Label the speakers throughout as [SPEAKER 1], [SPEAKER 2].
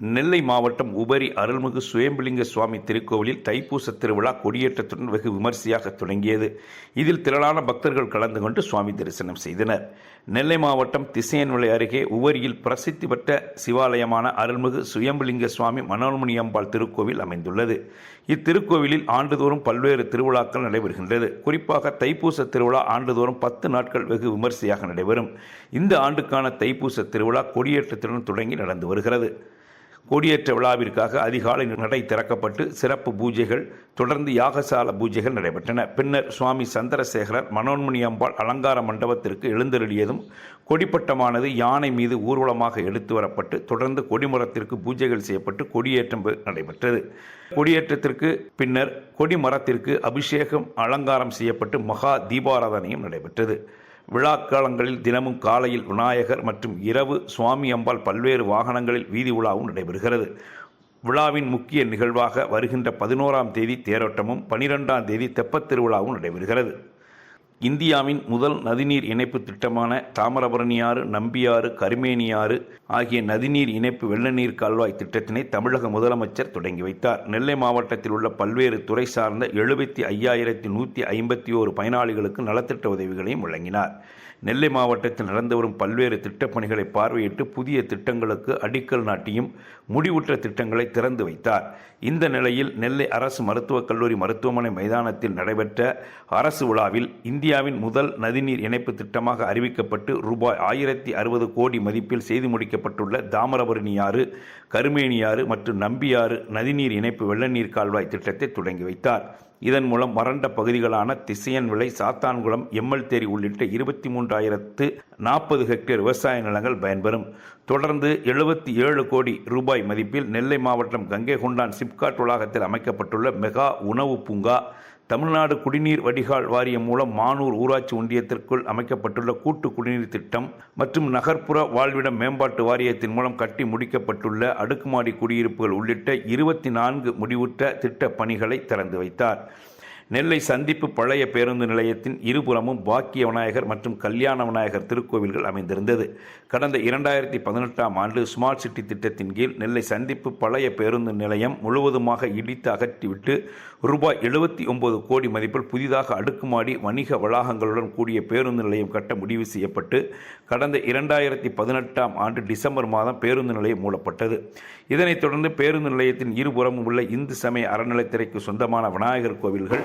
[SPEAKER 1] நெல்லை மாவட்டம் உபரி அருள்மிகு சுயம்பலிங்க சுவாமி திருக்கோவிலில் தைப்பூச திருவிழா கொடியேற்றத்துடன் வெகு விமர்சையாக தொடங்கியது. இதில் திரளான பக்தர்கள் கலந்து கொண்டு சுவாமி தரிசனம் செய்தனர். நெல்லை மாவட்டம் திசையன்விளை அருகே உவரியில் பிரசித்தி பெற்ற சிவாலயமான அருள்மிகு சுயம்பலிங்க சுவாமி மனோன்மணி அம்பாள் திருக்கோவில் அமைந்துள்ளது. இத்திருக்கோவிலில் ஆண்டுதோறும் பல்வேறு திருவிழாக்கள் நடைபெறுகின்றது. குறிப்பாக தைப்பூச திருவிழா ஆண்டுதோறும் பத்து நாட்கள் வெகு விமர்சையாக நடைபெறும். இந்த ஆண்டுக்கான தைப்பூச திருவிழா கொடியேற்றத்துடன் தொடங்கி நடந்து வருகிறது. கொடியேற்ற விழாவிற்காக அதிகாலை நடை திறக்கப்பட்டு சிறப்பு பூஜைகள் தொடர்ந்து யாகசால பூஜைகள் நடைபெற்றன. பின்னர் சுவாமி சந்திரசேகரர் மனோன்மணி அம்பாள் அலங்கார மண்டபத்திற்கு எழுந்தருளியதும் கொடிப்பட்டமானது யானை மீது ஊர்வலமாக எடுத்து வரப்பட்டு தொடர்ந்து கொடிமரத்திற்கு பூஜைகள் செய்யப்பட்டு கொடியேற்றம் நடைபெற்றது. கொடியேற்றத்திற்கு பின்னர் கொடிமரத்திற்கு அபிஷேகம் அலங்காரம் செய்யப்பட்டு மகா தீபாராதனையும் நடைபெற்றது. விழாக்காலங்களில் தினமும் காலையில் விநாயகர் மற்றும் இரவு சுவாமி அம்பாள் பல்வேறு வாகனங்களில் வீதி உலாவும் நடைபெறுகிறது. விழாவின் முக்கிய நிகழ்வாக வருகின்ற பதினோராம் தேதி தேரோட்டமும் பனிரெண்டாம் தேதி தெப்பத் திருவிழாவும் நடைபெறுகிறது. இந்தியாவின் முதல் நதிநீர் இணைப்பு திட்டமான தாமிரபரணியாறு நம்பியாறு கருமேனியாறு ஆகிய நதிநீர் இணைப்பு வெள்ளநீர் கால்வாய் திட்டத்தினை தமிழக முதலமைச்சர் தொடங்கி வைத்தார். நெல்லை மாவட்டத்தில் உள்ள பல்வேறு துறை சார்ந்த எழுபத்தி ஐயாயிரத்தி நூற்றி ஐம்பத்தி ஓரு பயனாளிகளுக்கு நலத்திட்ட உதவிகளையும் வழங்கினார். நெல்லை மாவட்டத்தில் நடந்து வரும் பல்வேறு திட்டப்பணிகளை பார்வையிட்டு புதிய திட்டங்களுக்கு அடிக்கல் நாட்டியும் முடிவுற்ற திட்டங்களை திறந்து வைத்தார். இந்த நிலையில் நெல்லை அரசு மருத்துவக் கல்லூரி மருத்துவமனை மைதானத்தில் நடைபெற்ற அரசு விழாவில் இந்திய இந்தியாவின் முதல் நதிநீர் இணைப்பு திட்டமாக அறிவிக்கப்பட்டு ரூபாய் ஆயிரத்தி அறுபது கோடி மதிப்பில் செய்து முடிக்கப்பட்டுள்ள தாமிரபரணியாறு கருமேனியாறு மற்றும் நம்பியாறு நதிநீர் இணைப்பு வெள்ளநீர் கால்வாய் திட்டத்தை தொடங்கி வைத்தார். இதன் மூலம் வறண்ட பகுதிகளான திசையன் விளை சாத்தான்குளம் எம்எல் தேரி உள்ளிட்ட இருபத்தி மூன்றாயிரத்து நாற்பது ஹெக்டேர் விவசாய நிலங்கள் பயன்பெறும். தொடர்ந்து எழுபத்தி ஏழு கோடி ரூபாய் மதிப்பில் நெல்லை மாவட்டம் கங்கை கொண்டான் சிப்காட் வளாகத்தில் அமைக்கப்பட்டுள்ள மெகா உணவு பூங்கா தமிழ்நாடு குடிநீர் வடிகால் வாரியம் மூலம் மானூர் ஊராட்சி ஒன்றியத்திற்குள் அமைக்கப்பட்டுள்ள கூட்டு குடிநீர் திட்டம் மற்றும் நகர்ப்புற வாழ்விட மேம்பாட்டு வாரியத்தின் மூலம் கட்டி முடிக்கப்பட்டுள்ள அடுக்குமாடி குடியிருப்புகள் உள்ளிட்ட இருபத்தி நான்கு முடிவுற்ற திட்ட பணிகளை திறந்து வைத்தார். நெல்லை சந்திப்பு பழைய பேருந்து நிலையத்தின் இருபுறமும் பாக்கிய விநாயகர் மற்றும் கல்யாண விநாயகர் திருக்கோவில்கள் அமைந்திருந்தது. கடந்த இரண்டாயிரத்தி பதினெட்டாம் ஆண்டு ஸ்மார்ட் சிட்டி திட்டத்தின் கீழ் நெல்லை சந்திப்பு பழைய பேருந்து நிலையம் முழுவதுமாக இடித்து அகற்றிவிட்டு ரூபாய் எழுபத்தி ஒன்பது கோடி மதிப்பில் புதிதாக அடுக்குமாடி வணிக வளாகங்களுடன் கூடிய பேருந்து நிலையம் கட்ட முடிவு செய்யப்பட்டு கடந்த இரண்டாயிரத்தி பதினெட்டாம் ஆண்டு டிசம்பர் மாதம் பேருந்து நிலையம் மூடப்பட்டது. இதனைத் தொடர்ந்து பேருந்து நிலையத்தின் இருபுறமும் உள்ள இந்து சமய அறநிலைத்துறைக்கு சொந்தமான விநாயகர் கோவில்கள்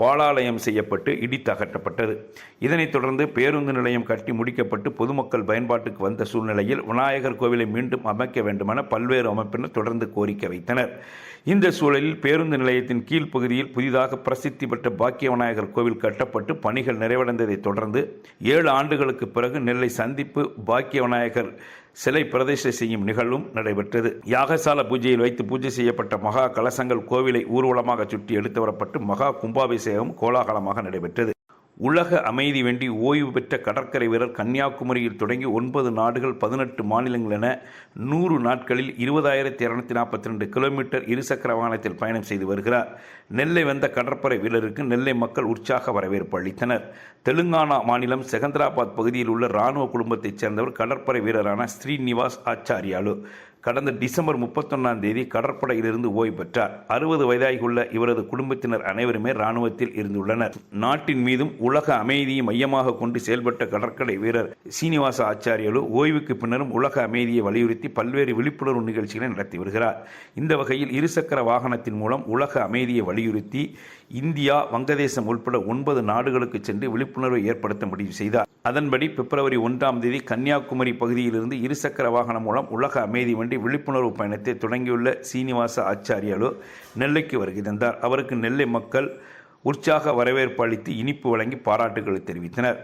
[SPEAKER 1] பாலாலயம் செய்யப்பட்டு இடித்து அகற்றப்பட்டது இதனைத் தொடர்ந்து பேருந்து நிலையம் கட்டி முடிக்கப்பட்டு பொதுமக்கள் பயன்பாட்டுக்கு வந்த சூழ்நிலையில் விநாயகர் கோவிலை மீண்டும் அமைக்க வேண்டுமென பல்வேறு அமைப்பினர் தொடர்ந்து கோரிக்கை வைத்தனர். இந்த சூழலில் பேருந்து நிலையத்தின் கீழ்ப்பகுதியில் புதிதாக பிரசித்தி பெற்ற பாக்கிய விநாயகர் கோவில் கட்டப்பட்டு பணிகள் நிறைவடைந்ததைத் தொடர்ந்து ஏழு ஆண்டுகளுக்கு பிறகு நெல்லை சந்திப்பு பாக்கிய விநாயகர் சிலை பிரதிஷ்டை செய்யும் நிகழ்வும் நடைபெற்றது. யாகசால பூஜையில் வைத்து பூஜை செய்யப்பட்ட மகா கலசங்கள் கோவிலை ஊர்வலமாக சுற்றி எடுத்து வரப்பட்டு மகா கும்பாபிஷேகம் அபிஷேகம் கோலாகலமாக நடைபெற்றது. உலக அமைதி வேண்டி ஓய்வு பெற்ற கடற்கரை வீரர் கன்னியாகுமரியில் தொடங்கி ஒன்பது நாடுகள் பதினெட்டு மாநிலங்கள் என நூறு நாட்களில் இருபதாயிரத்தி இரநூத்தி நாற்பத்தி ரெண்டு கிலோமீட்டர் இருசக்கர வாகனத்தில் பயணம் செய்து வருகிறார். நெல்லை வந்த கடற்படை வீரருக்கு நெல்லை மக்கள் உற்சாக வரவேற்பு அளித்தனர். தெலுங்கானா மாநிலம் செகந்திராபாத் பகுதியில் உள்ள இராணுவ குடும்பத்தைச் சேர்ந்தவர் கடற்படை வீரரான ஸ்ரீநிவாஸ் ஆச்சாரியாலு. கடந்த டிசம்பர் முப்பத்தொன்னாம் தேதி கடற்படையிலிருந்து ஓய்வு பெற்றார். அறுபது வயதாகியுள்ள இவரது குடும்பத்தினர் அனைவருமே இராணுவத்தில் இருந்துள்ளனர். நாட்டின் மீதும் உலக அமைதியை மையமாக கொண்டு செயல்பட்ட கடற்கடை வீரர் சீனிவாச ஆச்சாரியலு ஓய்வுக்கு பின்னரும் உலக அமைதியை வலியுறுத்தி பல்வேறு விழிப்புணர்வு நிகழ்ச்சிகளை நடத்தி வருகிறார். இந்த வகையில் இருசக்கர வாகனத்தின் மூலம் உலக அமைதியை வலியுறுத்தி இந்தியா வங்கதேசம் உட்பட ஒன்பது நாடுகளுக்கு சென்று விழிப்புணர்வை ஏற்படுத்த முடிவு செய்தார். அதன்படி பிப்ரவரி ஒன்றாம் தேதி கன்னியாகுமரி பகுதியிலிருந்து இருசக்கர வாகனம் மூலம் உலக அமைதி வேண்டி விழிப்புணர்வு பயணத்தை தொடங்கியுள்ள சீனிவாச ஆச்சாரியாலு நெல்லைக்கு வருகை தந்தார். அவருக்கு நெல்லை மக்கள் உற்சாக வரவேற்பு அளித்து இனிப்பு வழங்கி பாராட்டுகளை தெரிவித்தனர்.